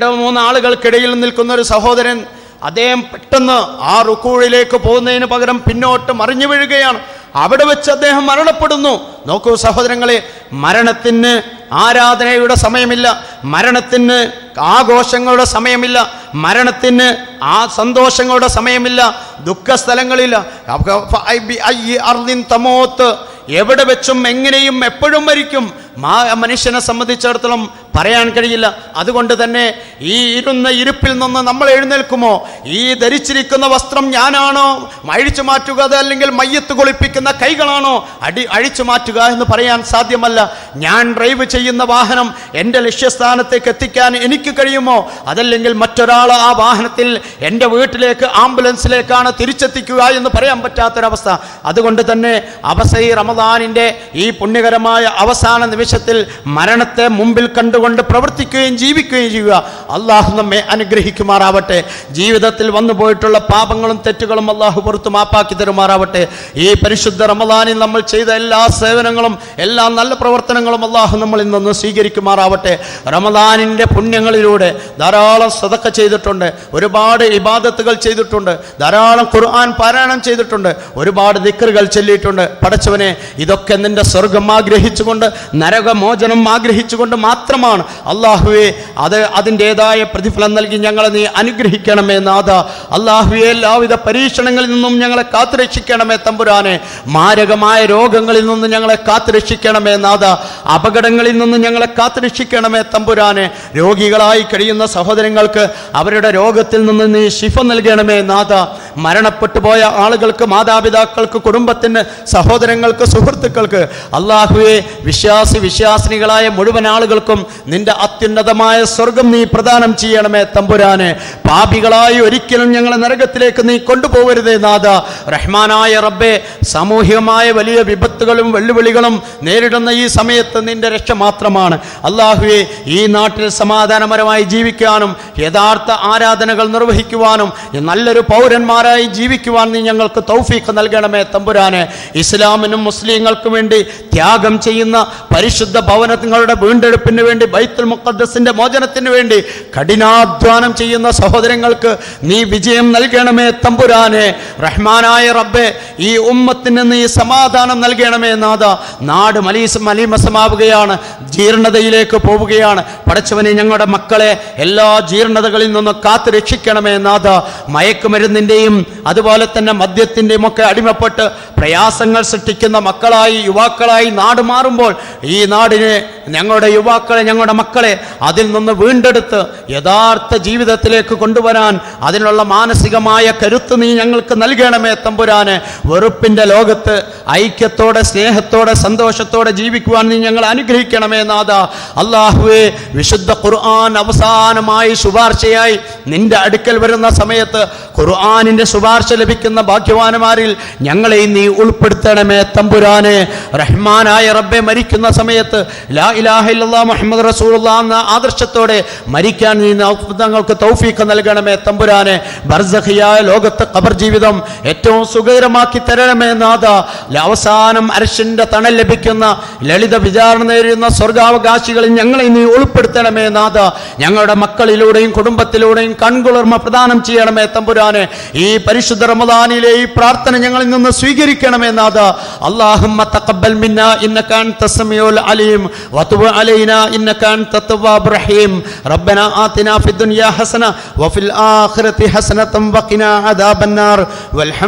രണ്ട് മൂന്ന് ആളുകൾക്കിടയിൽ നിൽക്കുന്ന ഒരു സഹോദരൻ അദ്ദേഹം പെട്ടെന്ന് ആ റുക്കൂഴിലേക്ക് പോകുന്നതിന് പകരം പിന്നോട്ട് മറിഞ്ഞു വീഴുകയാണ്. അവിടെ വെച്ച് അദ്ദേഹം മരണപ്പെടുന്നു. നോക്കൂ സഹോദരങ്ങളെ മരണത്തിന് ആരാധനയുടെ സമയമില്ല. മരണത്തിന് ആഘോഷങ്ങളുടെ സമയമില്ല. മരണത്തിന് ആ സന്തോഷങ്ങളുടെ സമയമില്ല. ദുഃഖസ്ഥലങ്ങളില്ല. തമോത്ത് എവിടെ വെച്ചും എങ്ങനെയും എപ്പോഴും മരിക്കും. മാ- മനുഷ്യനെ സംബന്ധിച്ചിടത്തോളം പറയാൻ കഴിയില്ല. അതുകൊണ്ട് തന്നെ ഈ ഇരുന്ന ഇരിപ്പിൽ നിന്ന് നമ്മൾ എഴുന്നേൽക്കുമോ? ഈ ധരിച്ചിരിക്കുന്ന വസ്ത്രം ഞാനാണോ? അഴിച്ചു മാറ്റുക അതല്ലെങ്കിൽ മയ്യത്ത് കുളിപ്പിക്കുന്ന കൈകളാണോ? അടി അഴിച്ചു മാറ്റുക എന്ന് പറയാൻ സാധ്യമല്ല. ഞാൻ ഡ്രൈവ് ചെയ്യുന്ന വാഹനം എന്റെ ലക്ഷ്യസ്ഥാനത്തേക്ക് എത്തിക്കാൻ എനിക്ക് കഴിയുമോ? അതല്ലെങ്കിൽ മറ്റൊരാൾ ആ വാഹനത്തിൽ എന്റെ വീട്ടിലേക്ക് ആംബുലൻസിലേക്കാണ് തിരിച്ചെത്തിക്കുക എന്ന് പറയാൻ പറ്റാത്തൊരവസ്ഥ. അതുകൊണ്ട് തന്നെ അവസ ഈ റമദാനിന്റെ ഈ പുണ്യകരമായ അവസാന നിമിഷത്തിൽ മരണത്തെ മുമ്പിൽ കണ്ടുകൊണ്ട് പ്രവർത്തിക്കുകയും ജീവിക്കുകയും ചെയ്യുക. അള്ളാഹു നമ്മെ അനുഗ്രഹിക്കുമാറാവട്ടെ. ജീവിതത്തിൽ വന്നു പോയിട്ടുള്ള പാപങ്ങളും തെറ്റുകളും അള്ളാഹു പുറത്തു മാപ്പാക്കി തരുമാറാവട്ടെ. ഈ പരിശുദ്ധ റമദാനിൽ നമ്മൾ ചെയ്ത എല്ലാ സേവനങ്ങളും എല്ലാ നല്ല പ്രവർത്തനങ്ങളും അള്ളാഹു നമ്മളിൽ നിന്ന് സ്വീകരിക്കുമാറാവട്ടെ. റമദാനിന്റെ പുണ്യങ്ങളിലൂടെ ധാരാളം സ്വതക്ക ചെയ്തിട്ടുണ്ട്. ഒരുപാട് ഇബാദത്തുകൾ ചെയ്തിട്ടുണ്ട്. ധാരാളം ഖുർആൻ പാരായണം ചെയ്തിട്ടുണ്ട്. ഒരുപാട് ദിക്കറുകൾ ചൊല്ലിയിട്ടുണ്ട്. പടച്ചവനെ ഇതൊക്കെ നിന്റെ സ്വർഗം ആഗ്രഹിച്ചുകൊണ്ട് നരകമോചനം ആഗ്രഹിച്ചുകൊണ്ട് മാത്രമാണ് അള്ളാഹുവെ അത് അതിന്റെതായ പ്രതിഫലം നൽകി ഞങ്ങളെ നീ അനുഗ്രഹിക്കണമേ നാഥ. അള്ളാഹുവെ എല്ലാവിധ പരീക്ഷണങ്ങളിൽ നിന്നും ഞങ്ങളെ കാത്തുരക്ഷിക്കണമേ തമ്പുരാനെ. മാരകമായ രോഗങ്ങളിൽ നിന്ന് ഞങ്ങളെ കാത്തുരക്ഷിക്കണമേ നാഥ. അപകടങ്ങളിൽ നിന്ന് ഞങ്ങളെ കാത്തുരക്ഷിക്കണമേ തമ്പുരാനെ. രോഗികളായി കഴിയുന്ന സഹോദരങ്ങൾക്ക് അവരുടെ രോഗത്തിൽ നിന്ന് നീ ശിഫ നൽകണമേ നാഥ. മരണപ്പെട്ടു പോയ ആളുകൾക്ക് മാതാപിതാക്കൾക്ക് കുടുംബത്തിന് സഹോദരങ്ങൾക്ക് സുഹൃത്തുക്കൾക്ക് അള്ളാഹുവെ വിശ്വാസി വിശ്വാസിനികളായ മുഴുവൻ ആളുകൾക്കും നിന്റെ അത്യുന്നതമായ സ്വർഗം നീ പ്രദാനം ചെയ്യണമേ തമ്പുരാനെ. പാപികളായി ഒരിക്കലും ഞങ്ങളെ നരകത്തിലേക്ക് നീ കൊണ്ടുപോകരുതേ നാഥ. റഹ്മാനായ റബ്ബെ സാമൂഹികമായ വലിയ വിപത്തുകളും വെല്ലുവിളികളും നേരിടുന്ന ഈ സമയത്ത് നിന്റെ രക്ഷ മാത്രമാണ്. അള്ളാഹുവെ ഈ നാട്ടിൽ സമാധാനപരമായി ജീവിക്കാനും യഥാർത്ഥ ആരാധനകൾ നിർവഹിക്കുവാനും നല്ലൊരു പൗരന്മാരായി ജീവിക്കുവാൻ നീ ഞങ്ങൾക്ക് തൗഫീഖ് നൽകണമേ തമ്പുരാനെ. ഇസ്ലാമിനും മുസ്ലിങ്ങൾക്കും വേണ്ടി ത്യാഗം ചെയ്യുന്ന പരിശുദ്ധ ഭവനങ്ങളുടെ വീണ്ടെടുപ്പിന് വേണ്ടി ബൈത്തുൽ മുഖദ്ദസിന്റെ മോചനത്തിന് വേണ്ടി കഠിനാധ്വാനം ചെയ്യുന്ന സഹോദരങ്ങൾക്ക് നീ വിജയം നൽകണമേ തമ്പുരാനെ. റഹ്മാനായ റബ്ബെ ഈ ഉമ്മത്തിന് നീ സമാധാനം നൽകണമേ നാഥ. നാട് മലീസ് മലീമസമാവുകയാണ്. ജീർണതയിലേക്ക് പോവുകയാണ്. പടച്ചവനെ ഞങ്ങളുടെ മക്കളെ എല്ലാ ജീർണതകളിൽ നിന്ന് കാത്തു രക്ഷിക്കണമേ നാഥ. മയക്കുമരുന്നിന്റെയും അതുപോലെ തന്നെ മദ്യത്തിന്റെയും ഒക്കെ അടിമപ്പെട്ട് പ്രയാസങ്ങൾ സൃഷ്ടിക്കുന്ന മക്കളായി യുവാക്കളായി നാട് മാറുമ്പോൾ ഈ നാടിനെ ഞങ്ങളുടെ യുവാക്കളെ ഞങ്ങളുടെ മക്കളെ അതിൽ നിന്ന് വീണ്ടെടുത്ത് യഥാർത്ഥ ജീവിതത്തിലേക്ക് കൊണ്ടുവരാൻ അതിനുള്ള മാനസികമായ കരുത്ത് നീ ഞങ്ങൾക്ക് നൽകണമേ തമ്പുരാന്. വെറുപ്പിന്റെ ലോകത്ത് ഐക്യത്തോടെ സ്നേഹത്തോടെ സന്തോഷത്തോടെ ജീവിക്കുവാൻ നീ ഞങ്ങൾ അനുഗ്രഹിക്കണമേ നാഥ. അള്ളാഹുവെ വിശുദ്ധ ഖുർആൻ അവസാനമായി ശുപാർശയായി നിന്റെ അടുക്കൽ വരുന്ന സമയത്ത് ഖുർആാനിന്റെ ശുപാർശ ലഭിക്കുന്ന ഭാഗ്യവാന്മാരിൽ ഞങ്ങളെ നീ ഉൾപ്പെടുത്തണമേ തമ്പുരാനെ. റഹ്മാനായ റബ്ബെ മരിക്കുന്ന സമയത്ത് ലാ ഇലാഹില്ലാ മുഹമ്മദ് റസൂൽ എന്ന ആദർശത്തോടെ മരിക്കാൻ നീ തങ്ങൾക്ക് തൗഫീഖ് നൽകണമേ തമ്പുരാനെ. ബർസഹിയായ ലോകത്തെ ഖബർ ജീവിതം ഏറ്റവും സുഖകരമാക്കി തരണമേ നാഥ. അവസാനം അരശിന്റെ തണൽ ലഭിക്കുന്ന ലളിത വിചാരണ നേരിടുന്ന സ്വർഗാവകാശികളിൽ ഞങ്ങളെ നീ ഉൾപ്പെടുത്തണമേ നാഥ. ഞങ്ങളുടെ മക്കളിലൂടെയും കുടുംബത്തിലൂടെയും കൺകുളിർമ പ്രദാനം ചെയ്യണമേ തമ്പുരാനെ. ഈ പരിശുദ്ധ റമദാനിലെ ഈ പ്രാർത്ഥന ഞങ്ങളിൽ നിന്ന് സ്വീകരിക്കണമേ നാഥ. അള്ളാഹു തക്കബൽ മിന്ന ഇന്നക്കാൻ തസമിയോൽ അലീം وتب علينا إنك أنت التواب الرحيم. ربنا آتنا في الدنيا حسنة وفي الآخرة حسنة وقنا عذاب النار. والحمد